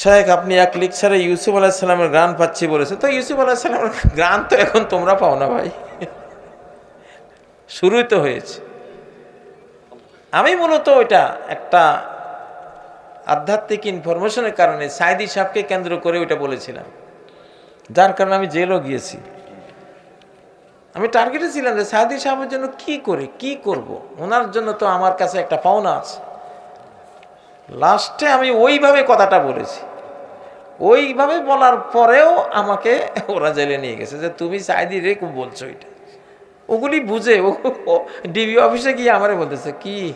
শেখ, আপনি এক লিকচারে ইউসুফ আলাহিসাল্লামের গান পাচ্ছি বলেছে। তো ইউসুফ আলাহিসাল্লামের গান তো এখন তোমরা পাও না ভাই। শুরুই তো হয়েছে। আমি মূলত ওইটা একটা আধ্যাত্মিক ইনফরমেশনের কারণে সাইদি সাহেবকে কেন্দ্র করে ওইটা বলেছিলাম। যার কারণে আমি জেলও গিয়েছি। আমি টার্গেটে ছিলাম যে সাইদি সাহেবের জন্য কি করে, কি করব? ওনার জন্য তো আমার কাছে একটা পাওনা আছে। লাস্টে আমি ওইভাবে কথাটা বলেছি। ওইভাবে বলার পরেও আমাকে ওরা জেলে নিয়ে গেছে যে, তুমি সাইদি রে বলছো এটা। ওগুলি বুঝে, ও ডিবি অফিসে গিয়ে আমারে বলতেছে, কি?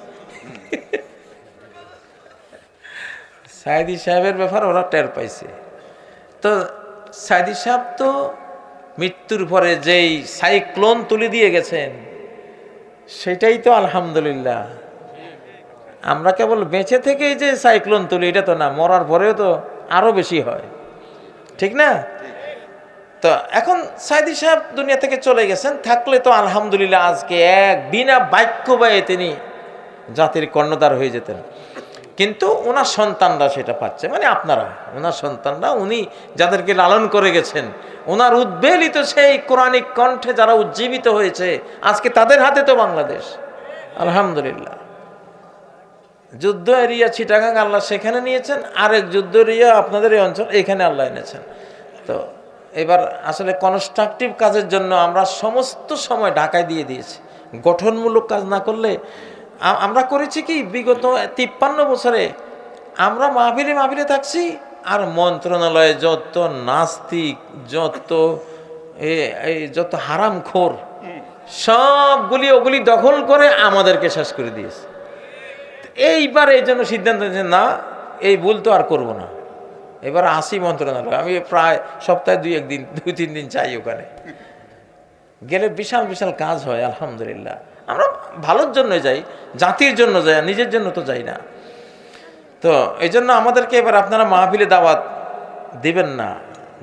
সাইদি সাহেবের ব্যাপার ওরা টের পাইছে। তো সাইদি সাহেব তো মৃত্যুর পরে যেই সাইক্লোন তুলে দিয়ে গেছেন, সেটাই তো আলহামদুলিল্লাহ। আমরা কেবল বেঁচে থেকেই যে সাইক্লোন তুলি, এটা তো না, মরার পরেও তো আরও বেশি হয়। ঠিক না? তো এখন সাইদি সাহেব দুনিয়া থেকে চলে গেছেন, থাকলে তো আলহামদুলিল্লাহ আজকে এক বিনা বাক্য ব্যয়ে তিনি জাতির কর্ণধার হয়ে যেতেন। কিন্তু ওনার সন্তানরা সেটা পাচ্ছে মানে আপনারা, ওনার সন্তানরা, উনি যাদেরকে লালন করে গেছেন, ওনার উদ্বেলিত সেই কোরআনিক কণ্ঠে যারা উজ্জীবিত হয়েছে, আজকে তাদের হাতে তো বাংলাদেশ। আলহামদুলিল্লাহ। যুদ্ধ এরিয়া চিটাগাং আল্লাহ সেখানে নিয়েছেন, আরেক যুদ্ধ এরিয়া আপনাদের এই অঞ্চল এখানে আল্লাহ এনেছেন। তো এবার আসলে কনস্ট্রাকটিভ কাজের জন্য আমরা সমস্ত সময় ঢাকায় দিয়ে দিয়েছি। গঠনমূলক কাজ না করলে আমরা করেছি কি, বিগত তিপ্পান্ন বছরে আমরা মাহফিলে মাহফিলে থাকছি, আর মন্ত্রণালয়ে যত নাস্তিক, যত এই যত হারামখোর, সবগুলি ওগুলি দখল করে আমাদেরকে শেষ করে দিয়েছে। এইবার এই জন্য সিদ্ধান্ত নিয়েছে, না, এই ভুল তো আর করব না। এবার আসি মন্ত্রণালয় আমি প্রায় সপ্তাহে দুই একদিন, দুই তিন দিন চাই ওখানে। গেলে বিশাল বিশাল কাজ হয়, আলহামদুলিল্লাহ। আমরা ভালোর জন্য যাই, জাতির জন্য যাই নিজের জন্য তো যাই না। তো এই জন্য আমাদেরকে এবার আপনারা মাহফিলে দাওয়াত দিবেন না।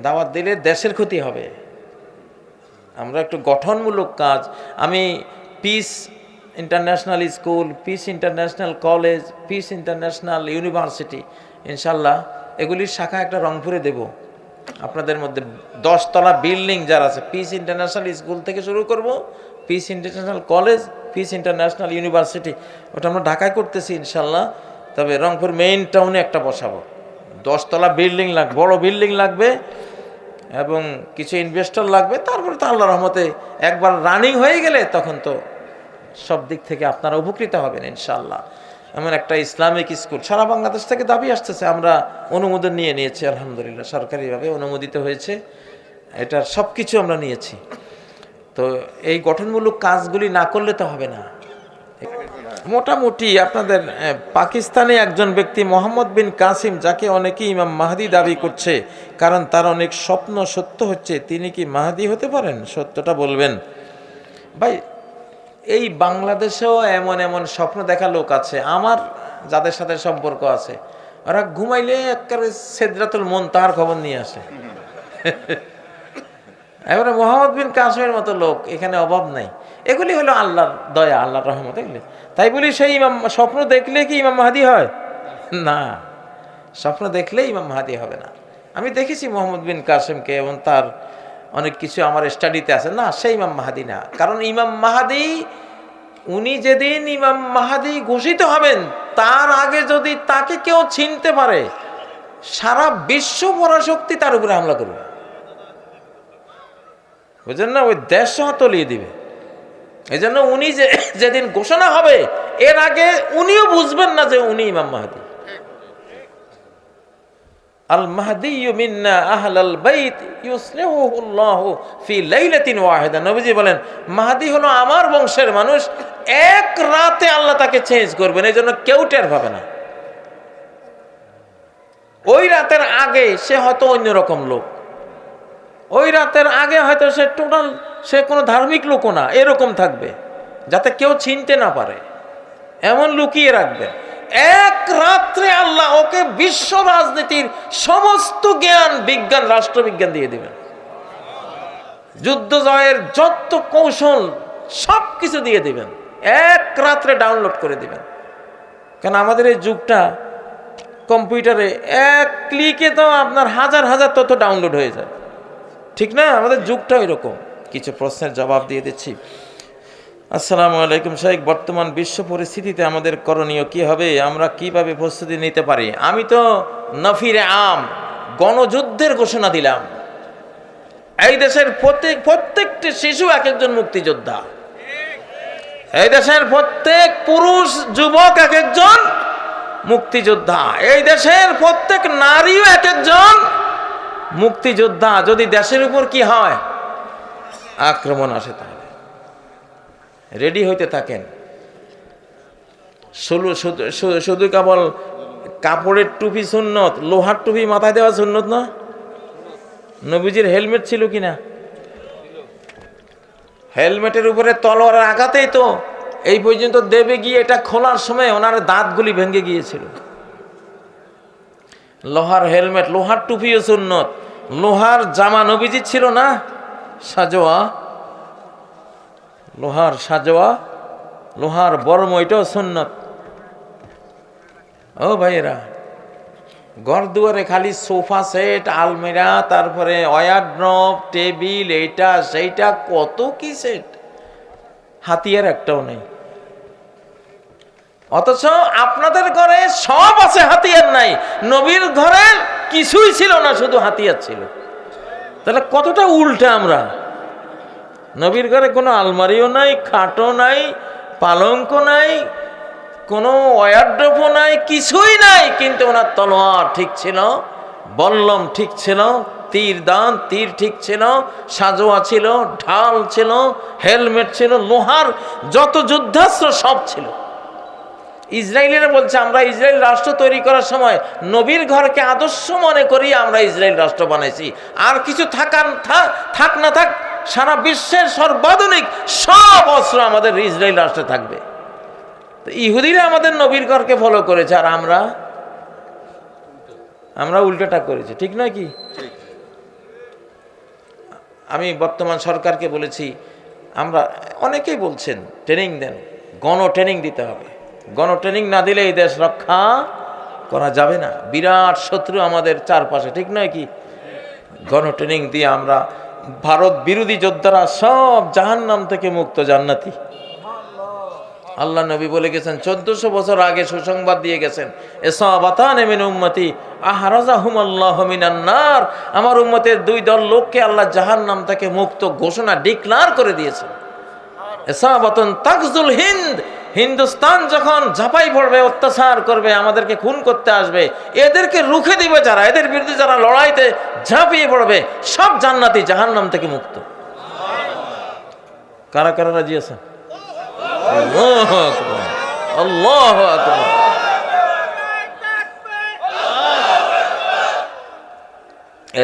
দাওয়াত দিলে দেশের ক্ষতি হবে। আমরা একটু গঠনমূলক কাজ, আমি peace international school peace international college peace international university ইনশাল্লাহ এগুলির শাখা একটা রংপুরে দেব। আপনাদের মধ্যে দশতলা বিল্ডিং যারা আছে পিস ইন্টারন্যাশনাল স্কুল থেকে শুরু করব peace international college peace international university ওটা আমরা ঢাকায় করতেছি ইনশাল্লাহ তবে রংপুর মেইন টাউনে একটা বসাবো। দশতলা বিল্ডিং লাগবে বড় বিল্ডিং লাগবে, এবং কিছু ইনভেস্টর লাগবে, তারপরে তো আল্লাহ রহমতে একবার রানিং হয়ে গেলে তখন তো সব দিক থেকে আপনারা উপকৃত হবেন ইনশাল্লাহ এমন একটা ইসলামিক স্কুল, সারা বাংলাদেশ থেকে দাবি আসতেছে, আমরা অনুমোদন নিয়ে নিয়েছি, আলহামদুলিল্লাহ, সরকারিভাবে অনুমোদিত হয়েছে। এটার সব কিছু আমরা নিয়েছি। তো এই গঠনমূলক কাজগুলি না করলে তো হবে না। মোটামুটি আপনাদের পাকিস্তানে একজন ব্যক্তি মোহাম্মদ বিন কাসিম, যাকে অনেকেই ইমাম মাহাদি দাবি করছে, কারণ তার অনেক স্বপ্ন সত্য হচ্ছে, তিনি কি মাহাদি হতে পারেন? সত্যটা বলবেন। ভাই এই বাংলাদেশেও এমন এমন স্বপ্ন দেখা লোক আছে, আমার যাদের সাথে সম্পর্ক আছে। ওরা ঘুমাইলে একেবারে সেদরাতুল মন তার খবর নিয়ে আসে। এবারে মোহাম্মদ বিন কাসমের মতো লোক, এখানে অভাব নাই। এগুলি হলো আল্লাহর দয়া, আল্লাহর রহমত, এগুলি। তাই বলি সেই ইমাম, স্বপ্ন দেখলে কি ইমাম মাহাদি হয়? না। স্বপ্ন দেখলে ইমাম মাহাদি হবে না। আমি দেখেছি মোহাম্মদ বিন কাসেমকে এবং তার অনেক কিছু আমার স্টাডিতে আছে। না, সেই ইমাম মাহাদি না। কারণ ইমাম মাহাদি, উনি যেদিন ইমাম মাহাদি ঘোষিত হবেন, তার আগে যদি তাকে কেউ চিনতে পারে, সারা বিশ্ব পরাশক্তি তার উপরে হামলা করবে। বুঝলেন না? ওই দেশ তলিয়ে দিবে। এই জন্য উনি যে, যেদিন ঘোষণা হবে, এর আগে উনিও বুঝবেন না যে উনি ইমাম মাহাদি। আল মাহদি মিন্না আহলাল বাইত ইউসলিহুল্লাহু ফি লাইলাতিন ওয়াহিদা। নবীজি বলেন, মাহাদি হলো আমার বংশের মানুষ, এক রাতে আল্লাহ তাকে চেঞ্জ করবেন এই জন্য কেউ টের পাবে না। ওই রাতের আগে সে হয়তো অন্যরকম লোক। ওই রাতের আগে হয়তো সে টোটাল সে কোনো ধার্মিক লোকও না, এরকম থাকবে, যাতে কেউ চিনতে না পারে। এমন লুকিয়ে রাখবে। এক রাত্রে আল্লাহ ওকে বিশ্ব রাজনীতির সমস্ত জ্ঞান, বিজ্ঞান, রাষ্ট্রবিজ্ঞান দিয়ে দিবেন। যুদ্ধ জয়ের যত কৌশল সব কিছু দিয়ে দিবেন। এক রাত্রে ডাউনলোড করে দিবেন। কারণ আমাদের এই যুগটা কম্পিউটারে এক ক্লিকে তো আপনার হাজার হাজার তথ্য ডাউনলোড হয়ে যায়। ঠিক না? আমাদের যুগটা ওই রকম কিছু প্রশ্নের জবাব দিয়ে দিচ্ছি। আসসালামু আলাইকুম শাহেক বর্তমান বিশ্ব পরিস্থিতিতে আমাদের করণীয় কি হবে? আমরা কীভাবে প্রস্তুতি নিতে পারি? আমি তো নফিরে আম, গণযুদ্ধের ঘোষণা দিলাম। এই দেশের প্রত্যেক, প্রত্যেকটি শিশু এক একজন মুক্তিযোদ্ধা। এই দেশের প্রত্যেক পুরুষ, যুবক এক একজন মুক্তিযোদ্ধা। এই দেশের প্রত্যেক নারীও এক একজন মুক্তিযোদ্ধা। যদি দেশের উপর কি হয়? আক্রমণ আসে তাহলে। রেডি হইতে থাকেন। শুধু কেবল কাপড়ের টুপি সুন্নত, লোহার টুপি মাথায় দেওয়া সুন্নত না নবীজির হেলমেট ছিল কিনা? হেলমেটের উপরে তলোয়ার আঘাতেই তো এই পর্যন্ত দেবে গিয়ে এটা খোলার সময় ওনার দাঁতগুলি ভেঙে গিয়েছিল। লোহার হেলমেট, লোহার টুপিও সুন্নত, লোহার জামা নবীজি ছিল না? সাজোয়া লোহার সাজোয়া, লোহার বর্ম, এটাও সুন্নত। ও ভাইয়েরা, ঘর দুয়ারে খালি সোফা সেট, আলমিরা, তারপরে ওয়ারড্রপ টেবিল, এইটা, সেইটা, কত কি সেট? হাতিয়ার একটাও নেই। অথচ আপনাদের ঘরে সব আছে, হাতিয়ার নাই। নবীর ঘরে কিছুই ছিল না, শুধু হাতিয়ার ছিল। তাহলে কতটা উল্টা আমরা? নবীর ঘরে কোনো আলমারিও নাই, খাটও নাই পালঙ্ক নাই, কোনো ওয়ারড্রপও নাই, কিছুই নাই, কিন্তু ওনার তলোয়ার ঠিক ছিল, বল্লম ঠিক ছিল, তীর দান, তীর ঠিক ছিল, সাজোয়া ছিল, ঢাল ছিল, হেলমেট ছিল, লোহার যত যুদ্ধাস্ত্র সব ছিল। ইসরায়েলের বলছে, আমরা ইসরায়েল রাষ্ট্র তৈরি করার সময় নবীর ঘরকে আদর্শ মনে করি, আমরা ইসরায়েল রাষ্ট্র বানাইছি। আর কিছু থাকার থা- থাক না থাক সারা বিশ্বের সর্বাধুনিক সব অস্ত্র আমাদের ইসরায়েল রাষ্ট্রে থাকবে। তো ইহুদিরা আমাদের নবীর ঘরকে ফলো করেছে, আর আমরা? আমরা উল্টোটা করেছি, ঠিক নয় কি? আমি বর্তমান সরকারকে বলেছি, আমরা অনেকেই বলছেন ট্রেনিং দেন গণ ট্রেনিং দিতে হবে। গণ ট্রেনিং না দিলে এই দেশ রক্ষা করা যাবে না। বিরাট শত্রু আমাদের চারপাশে, ঠিক নয় কি? গণ ট্রেনিং দিয়ে আমরা ভারত বিরোধী যোদ্ধারা সব জাহান্নাম থেকে মুক্ত জান্নাতি। আল্লাহ নবী বলে গেছেন, চোদ্দশো বছর আগে সুসংবাদ দিয়ে গেছেন আমার উম্মতের দুই দল লোককে আল্লাহ জাহান্নাম থেকে মুক্ত ঘোষণা ডিক্লার করে দিয়েছেন এসাবাতন তাকজুল হিন্দ হিন্দুস্তান যখন ঝাঁপাই পড়বে অত্যাচার করবে আমাদেরকে খুন করতে আসবে এদেরকে রুখে দিবে যারা এদের বিরুদ্ধে যারা লড়াইতে ঝাঁপিয়ে পড়বে সব জান্নাতি জাহান্নাম থেকে মুক্ত। কারা কারা রাজি আছেন? আল্লাহ আকবার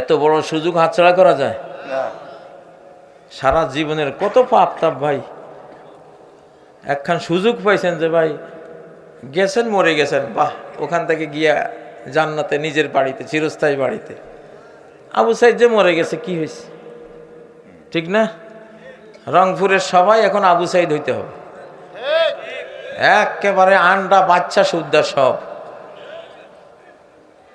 এত বড় সুযোগ হাতছাড়া করা যায়? সারা জীবনের কত পাপ তাপ ভাই। একখান সুযোগ পাইছেন যে, ভাই, গেছেন, মরে গেছেন, বাহ, ওখান থেকে গিয়া জান্নাতে নিজের বাড়িতে, চিরস্থায়ী বাড়িতে। আবু সাইদ যে মরে গেছে, কি হয়েছে ঠিক না? রংপুরের সবাই এখন আবু সাইদ হইতে হবে। একেবারে আন্ডা বাচ্চা সুদ্দা সব।